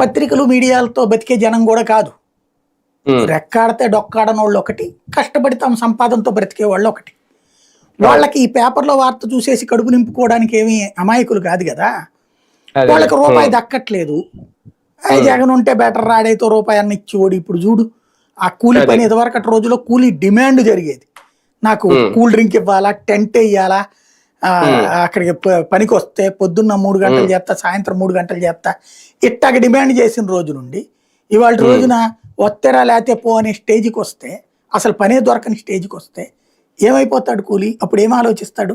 పత్రికలు మీడియాలతో బతికే జనం కూడా కాదు. రెక్కాడితే డొక్కాడని వాళ్ళు ఒకటి కష్టపడి తమ సంపాదనతో బ్రతికే వాళ్ళు ఒకటి. వాళ్ళకి ఈ పేపర్లో వార్త చూసేసి కడుపు నింపుకోవడానికి ఏమీ అమాయకులు కాదు కదా. వాళ్ళకి రూపాయి దక్కట్లేదు. జగన్ ఉంటే బెటర్ రాడైతే రూపాయి అన్న ఇచ్చేవాడు ఇప్పుడు చూడు. ఆ కూలి పని ఇదివరకటి రోజుల్లో కూలీ డిమాండ్ జరిగేది. నాకు కూల్ డ్రింక్ ఇవ్వాలా టెంట్ వేయాలా అక్కడికి పనికి వస్తే పొద్దున్న మూడు గంటలు చేస్తా సాయంత్రం మూడు గంటలు చేస్తా ఇట్టాగ డిమాండ్ చేసిన రోజు నుండి ఇవాళ రోజున వత్తెరా లేతే పో అనే స్టేజ్కి వస్తే అసలు పనే దొరకని స్టేజ్కి వస్తే ఏమైపోతాడు కూలి? అప్పుడు ఏం ఆలోచిస్తాడు?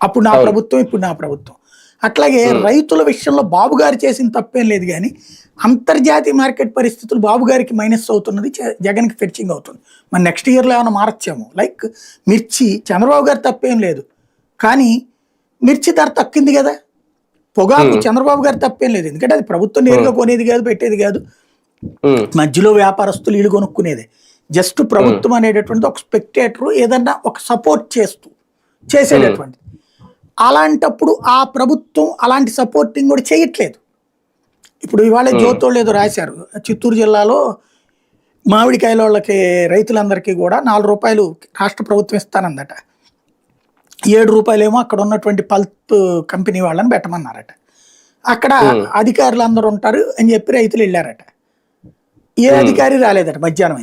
అప్పుడు నా ప్రభుత్వం ఇప్పుడు నా ప్రభుత్వం. అట్లాగే రైతుల విషయంలో బాబు గారు చేసిన తప్పేం లేదు కానీ అంతర్జాతీయ మార్కెట్ పరిస్థితులు బాబు గారికి మైనస్ అవుతున్నది జగన్కి ఫెచ్చింగ్ అవుతుంది. మరి నెక్స్ట్ ఇయర్లో ఏమైనా మారచ్చేమో? లైక్ మిర్చి చంద్రబాబు గారు తప్పేం లేదు. కానీ మిర్చి ధర తక్కింది కదా. పొగాకు చంద్రబాబు గారు తప్పేం లేదు. ఎందుకంటే అది ప్రభుత్వం నేరుగా కొనేది కాదు పెట్టేది కాదు. మధ్యలో వ్యాపారస్తులు ఇల్లు కొనుక్కునేదే. జస్ట్ ప్రభుత్వం అనేటటువంటి ఒక స్పెక్టేటర్ ఏదన్నా ఒక సపోర్ట్ చేస్తూ చేసేటటువంటి అలాంటప్పుడు ఆ ప్రభుత్వం అలాంటి సపోర్టింగ్ కూడా చేయట్లేదు. ఇప్పుడు ఇవాళ జ్యోతోళ్ళు ఏదో రాశారు. చిత్తూరు జిల్లాలో మామిడికాయల వాళ్ళకి రైతులందరికీ కూడా నాలుగు రూపాయలు రాష్ట్ర ప్రభుత్వం ఇస్తానందట. ఏడు రూపాయలేమో అక్కడ ఉన్నటువంటి పల్ప్ కంపెనీ వాళ్ళని పెట్టమన్నారట. అక్కడ అధికారులు అందరూ ఉంటారు అని చెప్పి రైతులు వెళ్ళారట. ఏ అధికారి రాలేదట మధ్యాహ్నం.